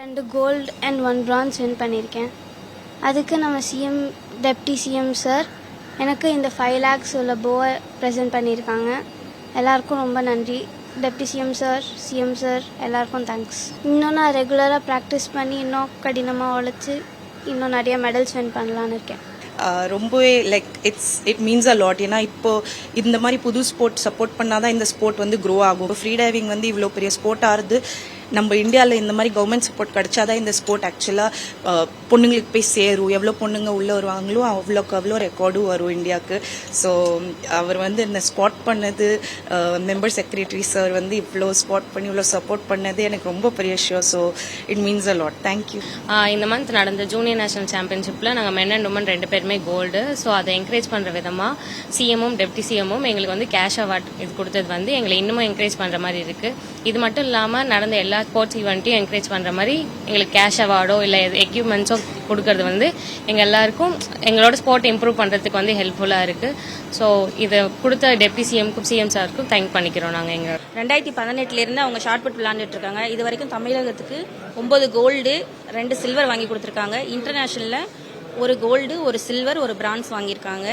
ரெண்டு gold and one bronze win பண்ணியிருக்கேன். அதுக்கு நம்ம சிஎம் டெப்டி சிஎம் சார் எனக்கு இந்த ஃபைவ் லேக்ஸ் உள்ள போவை ப்ரெசென்ட் பண்ணியிருக்காங்க. எல்லாருக்கும் ரொம்ப நன்றி. Deputy CM sir CM sir எல்லாருக்கும் தேங்க்ஸ் இன்னும் நான் ரெகுலராக ப்ராக்டிஸ் பண்ணி இன்னும் கடினமாக உழைச்சி இன்னும் நிறைய மெடல்ஸ் வின் பண்ணலான்னு இருக்கேன். ரொம்பவே like it's it means a lot ஏன்னா இப்போ இந்த மாதிரி புது ஸ்போர்ட் சப்போர்ட் பண்ணாதான் இந்த ஸ்போர்ட் வந்து க்ரோ ஆகும். ஃப்ரீ டைவிங் வந்து இவ்வளோ பெரிய ஸ்போர்ட் ஆறுது நம்ம இந்தியாவில் இந்த மாதிரி கவர்மெண்ட் சப்போர்ட் கிடைச்சாதான் இந்த ஸ்போர்ட் ஆக்சுவலாக பொண்ணுங்களுக்கு போய் சேரும். எவ்வளோ பொண்ணுங்க உள்ளே வருவாங்களோ அவ்வளோக்கு அவ்வளோ ரெக்கார்டும் வரும் இந்தியாவுக்கு. ஸோ அவர் வந்து இந்த ஸ்பாட் பண்ணது மெம்பர் செக்ரட்டரி சார் வந்து இவ்வளோ ஸ்பாட் பண்ணி இவ்வளோ சப்போர்ட் பண்ணது எனக்கு ரொம்ப பெரிய விஷயம் so it means a lot thank you இந்த மந்த் நடந்த ஜூனியர் நேஷனல் சாம்பியன்ஷிப்பில் நாங்கள் மென் அண்ட் உமன் ரெண்டு பேருமே கோல்டு ஸோ அதை என்கரேஜ் பண்ணுற விதமாக சிஎம்மும் டெப்டி சிஎம்மும் எங்களுக்கு வந்து கேஷ் அவார்ட் இது கொடுத்தது வந்து எங்களை இன்னமும் என்கரேஜ் பண்ணுற மாதிரி இருக்குது இது மட்டும் இல்லாமல் நடந்த எல்லா ஸ்போர்ட்ஸ் ஈவெண்ட்டையும் என்கரேஜ் பண்ணுற மாதிரி எங்களுக்கு கேஷ் அவார்டோ இல்லை எக்யூப்மெண்ட்ஸோ கொடுக்கறது வந்து எங்கள் எல்லாருக்கும் எங்களோட ஸ்போர்ட் இம்ப்ரூவ் பண்ணுறதுக்கு வந்து ஹெல்ப்ஃபுல்லாக இருக்குது ஸோ இதை கொடுத்த டெப்டி சிஎம்க்கும் சிஎம் சாருக்கும் தேங்க் பண்ணிக்கிறோம் நாங்கள் எங்கள் ரெண்டாயிரத்தி பதினெட்டுலேருந்து அவங்க ஷார்ட் புட் விளாண்டுட்டு இருக்காங்க. இது வரைக்கும் தமிழகத்துக்கு ஒன்பது கோல்டு ரெண்டு சில்வர் வாங்கி கொடுத்துருக்காங்க. இன்டர்நேஷனலில் ஒரு கோல்டு ஒரு சில்வர் ஒரு பிரான்ஸ் வாங்கியிருக்காங்க.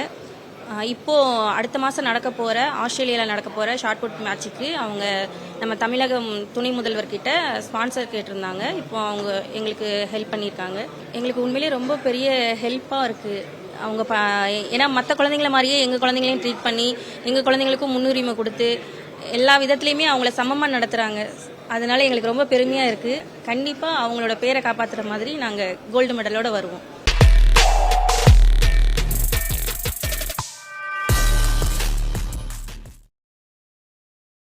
இப்போது இப்போ அடுத்த மாதம் நடக்க போகிற ஆஸ்திரேலியாவில் நடக்க போகிற ஷார்ட் புட் மேட்சுக்கு அவங்க நம்ம தமிழகம் துணை முதல்வர்கிட்ட ஸ்பான்சர் கேட்டிருந்தாங்க. இப்போ அவங்க எங்களுக்கு ஹெல்ப் பண்ணியிருக்காங்க. எங்களுக்கு உண்மையிலேயே ரொம்ப பெரிய ஹெல்ப்பாக இருக்குது அவங்க ப ஏன்னா மற்ற குழந்தைங்கள மாதிரியே எங்கள் குழந்தைங்களையும் ட்ரீட் பண்ணி எங்கள் குழந்தைங்களுக்கும் முன்னுரிமை கொடுத்து எல்லா விதத்துலையுமே அவங்கள சமமாக நடத்துகிறாங்க அதனால எங்களுக்கு ரொம்ப பெருமையாக இருக்குது கண்டிப்பாக அவங்களோட பேரை காப்பாற்றுற மாதிரி நாங்கள் கோல்டு மெடலோட வருவோம்.